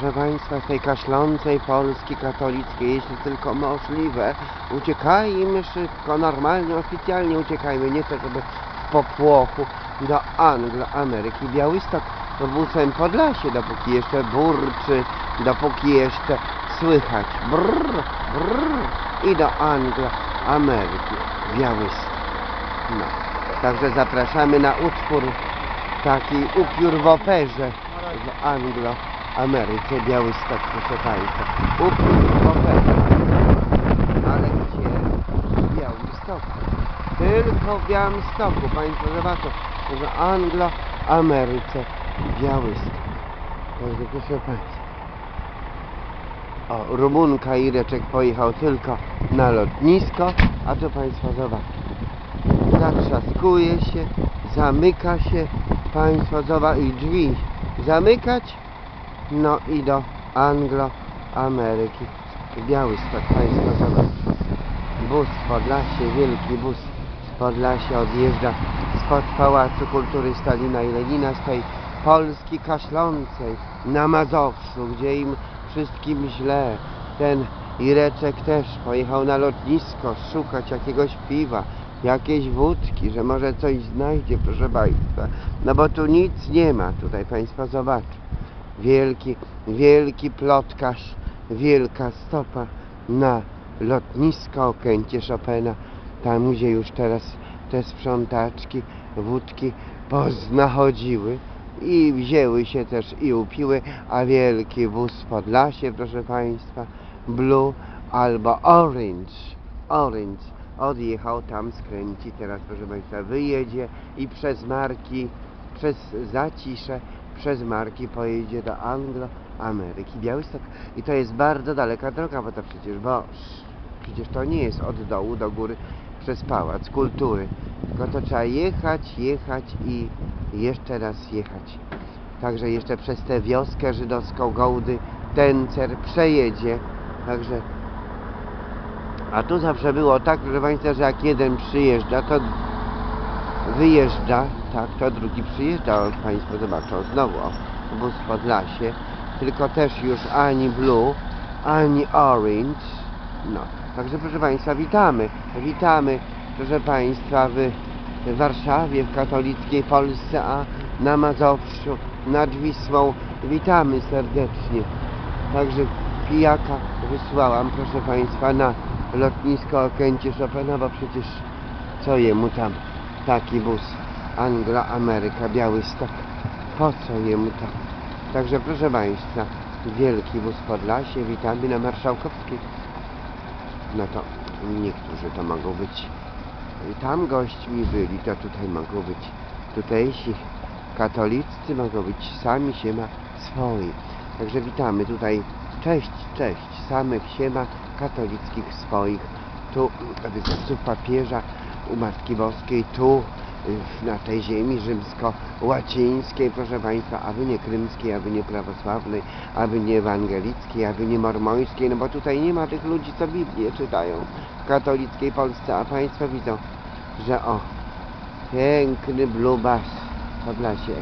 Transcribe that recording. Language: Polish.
proszę Państwa, z tej kaszlącej Polski katolickiej, jeśli tylko możliwe, uciekajmy szybko, normalnie, oficjalnie uciekajmy, nie to żeby w popłochu do Anglii, Ameryki, Białystok busem Podlasie, dopóki jeszcze burczy, dopóki jeszcze słychać. Brrr, brrr. I do Anglii, Ameryki, Białystok. No, także zapraszamy na utwór taki upiór w operze w Anglo Ameryce, Białystok, proszę Państwa. Upiór w operze. Ale gdzie? W Białymstoku. Tylko w Białymstoku. Państwo zobaczą, że Anglo Ameryce, Białystok. Także proszę Państwa. O, Rumunka Ireczek pojechał tylko na lotnisko, a tu Państwo zobaczą. Zatrzaskuje się, zamyka się, Państwo zobaczą i drzwi zamykać, no i do Anglo-Ameryki. Białystok, Państwo zobaczą. Bus z Podlasie, wielki bus z Podlasia odjeżdża spod Pałacu Kultury Stalina i Lenina z tej Polski kaszlącej na Mazowszu, gdzie im wszystkim źle. Ten Ireczek też pojechał na lotnisko szukać jakiegoś piwa, jakiejś wódki, że może coś znajdzie, proszę Państwa. No bo tu nic nie ma, tutaj Państwo zobaczą. Wielki, wielki plotkarz, wielka stopa na lotnisko Okęcie Chopina, tam gdzie już teraz te sprzątaczki wódki poznachodziły i wzięły się też i upiły, a wielki wóz Podlasie, proszę Państwa, Blue albo Orange, Orange, odjechał tam, skręci, teraz proszę Państwa, wyjedzie i przez Marki, przez Zacisze, przez Marki pojedzie do Anglo, Ameryki, Białystok. I to jest bardzo daleka droga, bo to przecież Boż, przecież to nie jest od dołu do góry przez Pałac Kultury, tylko to trzeba jechać, jechać i jeszcze raz jechać. Także jeszcze przez tę wioskę żydowską Gołdy Tencer przejedzie, także a tu zawsze było tak, proszę Państwa, że jak jeden przyjeżdża, to wyjeżdża, tak, to drugi przyjeżdża, o, Państwo zobaczą, znowu o, bus w Podlasie, tylko też już ani blue, ani orange, no, także proszę Państwa, witamy, witamy, proszę Państwa, w Warszawie, w katolickiej Polsce, a na Mazowszu, nad Wisłą, witamy serdecznie, także pijaka wysłałam, proszę Państwa, na lotnisko Okęcie Chopina, bo przecież co jemu tam taki bus Angla, Ameryka, Białystok, po co jemu to? Także proszę Państwa, wielki bus Podlasie, witamy na Marszałkowskiej. No to niektórzy to mogą być. Tam gośćmi byli, to tutaj mogą być tutejsi. Katoliccy, mogą być sami siema swoi. Także witamy tutaj, cześć, cześć, samych siema katolickich swoich, tu wyznawców papieża, u Matki Boskiej, tu y, na tej ziemi rzymsko-łacińskiej, proszę Państwa, aby nie krymskiej, aby nie prawosławnej, aby nie ewangelickiej, aby nie mormońskiej, no bo tutaj nie ma tych ludzi, co Biblię czytają w katolickiej Polsce, a Państwo widzą, że o, piękny blue bus, Podlasie,